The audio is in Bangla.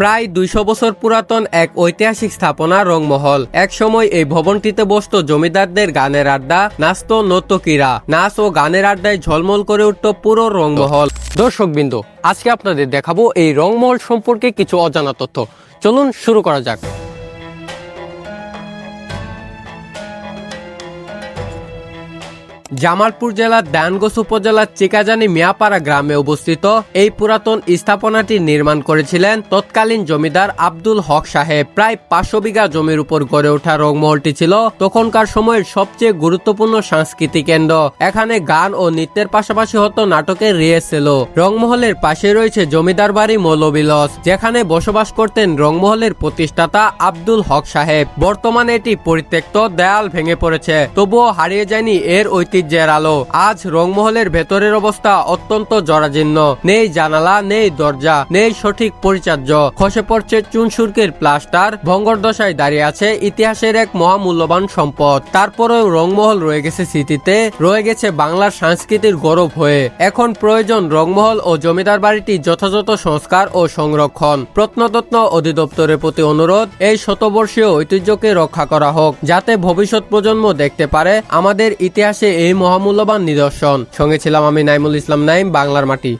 প্রায় দুইশো বছর পুরাতন এক ঐতিহাসিক স্থাপনা রংমহল। এক সময় এই ভবনটিতে বসত জমিদারদের গানের আড্ডা নাচত নর্তকীরা। নাচ ও গানের আড্ডায় ঝলমল করে উঠত পুরো রংমহল। দর্শক বিন্দু আজকে আপনাদের দেখাবো এই রংমহল সম্পর্কে কিছু অজানা তথ্য। চলুন শুরু করা যাক। জামালপুর জেলার দানগোস উপজেলার চিকাজানি মিয়াপাড়া গ্রামে অবস্থিত এই পুরাতন স্থাপনাটি নির্মাণ করেছিলেন তৎকালীন জমিদার আব্দুল হক সাহেব। প্রায় পাঁচশো বিঘা জমির উপর গড়ে ওঠা রংমহলটি ছিল তখনকার সময়ের সবচেয়ে গুরুত্বপূর্ণ সাংস্কৃতিক কেন্দ্র। এখানে গান ও নৃত্যের পাশাপাশি হতো নাটকের রিয়েছিল রংমহলের পাশে রয়েছে জমিদার বাড়ি মৌলবিলস যেখানে বসবাস করতেন রংমহলের প্রতিষ্ঠাতা আব্দুল হক সাহেব। বর্তমানে এটি পরিত্যক্ত, দেয়াল ভেঙে পড়েছে, তবুও হারিয়ে যায়নি এর ঐতিহ্যের আলো। আজ রংমহলের ভেতরের অবস্থা অত্যন্ত জরাজীর্ণ। নেই জানালা, নেই দরজা, নেই সঠিক পরিচর্য। খসে পড়ছে চুনসুরকির প্লাস্টার। ভঙ্গর দশায় দাঁড়িয়ে আছে ইতিহাসের এক মহামূল্যবান সম্পদ। তারপরেও রংমহল রয়ে গেছে স্মৃতিতে, রয়ে গেছে বাংলার সংস্কৃতির গৌরব হয়ে। এখন প্রয়োজন রংমহল ও জমিদার বাড়িটি যথাযথ সংস্কার ও সংরক্ষণ। প্রত্নতত্ন অধিদপ্তরের প্রতি অনুরোধ, এই শতবর্ষীয় ঐতিহ্যকে রক্ষা করা হোক, যাতে ভবিষ্যৎ প্রজন্ম দেখতে পারে আমাদের ইতিহাসে এই মহামূল্যবান নিদর্শন। সঙ্গে ছিলাম আমি নাইমুল ইসলাম নাইম বাংলার মাটি।